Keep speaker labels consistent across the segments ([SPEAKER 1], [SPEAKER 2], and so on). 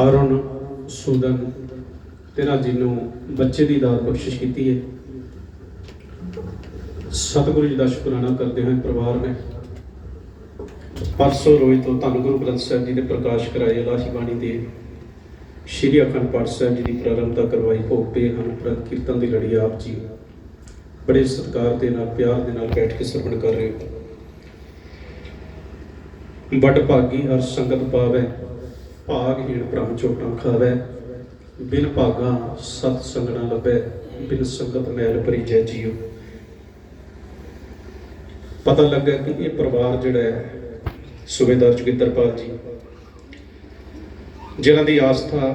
[SPEAKER 1] ਹਾਰਨ ਸੂਦਨ ਤੇਰਾ ਜੀ ਨੂੰ ਬੱਚੇ ਦੀ ਦਾਤ ਬਖਸ਼ਿਸ਼ ਕੀਤੀ ਹੈ। ਸਤਿਗੁਰੂ ਜੀ ਦਾ ਸ਼ੁਕਰਾਨਾ ਕਰਦੇ ਹਾਂ ਪਰਿਵਾਰ ਨੇ ਪਰਸੋਂ ਰੋਜ਼ ਤੋਂ ਧੰਨ ਗੁਰੂ ਗ੍ਰੰਥ ਸਾਹਿਬ ਜੀ ਦੇ ਪ੍ਰਕਾਸ਼ ਕਰਾਏ ਇਲਾਹੀ ਬਾਣੀ ਦੇ ਸ਼੍ਰੀ ਅਖੰਡ ਪਾਠ ਸਾਹਿਬ ਜੀ ਦੀ ਪ੍ਰਾਰੰਭਤਾ ਕਰਵਾਈ। ਭੋਗ ਪੇ ਹਨ ਪ੍ਰਤ ਕੀਰਤਨ ਦੀ ਲੜੀ ਆਪ ਜੀ। ਬੜੇ ਸਤਿਕਾਰ ਦੇ ਨਾਲ, ਪਿਆਰ ਦੇ ਨਾਲ ਬੈਠ ਕੇ ਸਰਵਣ ਕਰ ਰਹੇ ਹੋ। ਵੱਡ ਭਾਗੀ ਹਰ ਸੰਗਤ ਪਾਵੈ। ਭਾਗ ਭਾਗਹੀਣ ਭ੍ਰਮ ਚੋਟਾਂ ਖਾਵੈ, ਬਿਨ ਭਾਗਾ ਸਤ ਸੰਗਣਾ ਲੱਭੈ, ਬਿਨ ਸੰਗਤ ਮੈਲ ਭਰੀ ਜੀਉ। ਪਤਾ ਲੱਗਾ ਕਿ ਇਹ ਪਰਿਵਾਰ ਜਿਹੜਾ ਹੈ, ਸੂਬੇਦਾਰ ਜੋਗਿੰਦਰਪਾਲ ਜੀ, ਜਿਨ੍ਹਾਂ ਦੀ ਆਸਥਾ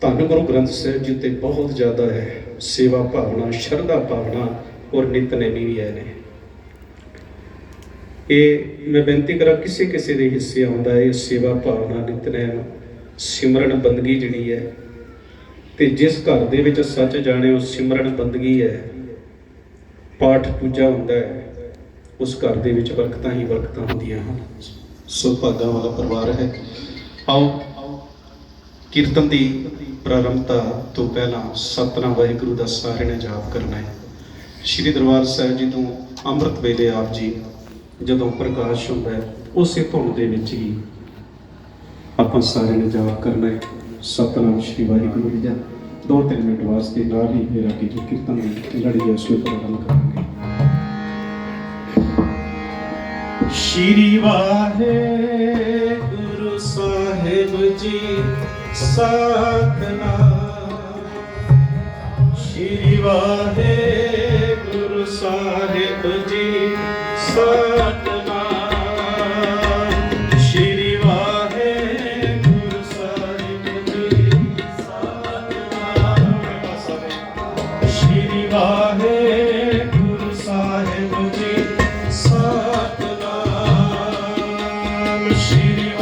[SPEAKER 1] ਧੰਨ ਗੁਰੂ ਗ੍ਰੰਥ ਸਾਹਿਬ ਜੀ ਤੇ ਬਹੁਤ ਜ਼ਿਆਦਾ ਹੈ, ਸੇਵਾ ਭਾਵਨਾ, ਸ਼ਰਧਾ ਭਾਵਨਾ ਔਰ ਨਿਤਨੇਮੀ ਵੀ ਹੈ ਨੇ। ਇਹ ਮੈਂ ਬੇਨਤੀ ਕਰਾਂ, ਕਿਸੇ ਕਿਸੇ ਦੇ ਹਿੱਸੇ ਆਉਂਦਾ ਹੈ ਇਹ ਸੇਵਾ ਭਾਵਨਾ, ਨਿਤਨੇਮ ਸਿਮਰਨ ਬੰਦਗੀ ਜਿਹੜੀ ਹੈ, ਤੇ ਜਿਸ ਘਰ ਦੇ ਵਿੱਚ ਸੱਚ ਜਾਣੇ ਉਹ ਸਿਮਰਨ ਬੰਦਗੀ ਹੈ, ਪਾਠ ਪੂਜਾ ਹੁੰਦਾ ਹੈ, ਉਸ ਘਰ ਦੇ ਵਿੱਚ ਬਰਕਤਾਂ ਹੀ ਬਰਕਤਾਂ ਹੁੰਦੀਆਂ ਹਨ। ਸੋ ਭਾਗਾ ਵਾਲਾ ਪਰਿਵਾਰ ਹੈ। ਆਓ, ਕੀਰਤਨ ਦੀ ਪ੍ਰਾਰੰਭਤਾ ਤੋਂ ਪਹਿਲਾਂ ਸਤਨਾਮ ਵਾਹਿਗੁਰੂ ਦਾ ਸਾਰੇ ਨੇ ਜਾਪ ਕਰਨਾ ਹੈ। ਸ਼੍ਰੀ ਦਰਬਾਰ ਸਾਹਿਬ ਜੀ ਤੋਂ ਅੰਮ੍ਰਿਤ ਵੇਲੇ ਆਪ ਜੀ ਜਦੋਂ ਪ੍ਰਕਾਸ਼ ਹੁੰਦਾ ਹੈ, ਉਸੇ ਧੁਨ ਦੇ ਵਿੱਚ ਹੀ ਆਪਾਂ ਸਾਰੇ ਨੇ ਜਾਪ ਕਰਨਾ ਹੈ। ਸਤਨਾਮ ਸ਼੍ਰੀ ਵਾਹਿਗੁਰੂ ਜੀ ਦਾ। ਦੋ ਤਿੰਨ ਮਿੰਟ ਵਾਸਤੇ ਨਾਲ ਹੀ ਮੇਰਾ ਕੀ ਜੋ ਕੀਰਤਨ ਦੀ ਲੜੀ ਹੈ, ਉਸ ਨੂੰ ਪ੍ਰਾਰੰਭ ਕਰਾਂਗੇ। ਸ਼੍ਰੀ ਵਾਹਿਗੁਰੂ ਸਾਹਿਬ ਜੀ, ਸਤਨਾਮ। ਸ਼੍ਰੀ ਵਾਹਿਗੁਰੂ ਸਾਹਿਬ ਜੀ, ਸਤਨਾਮ। God.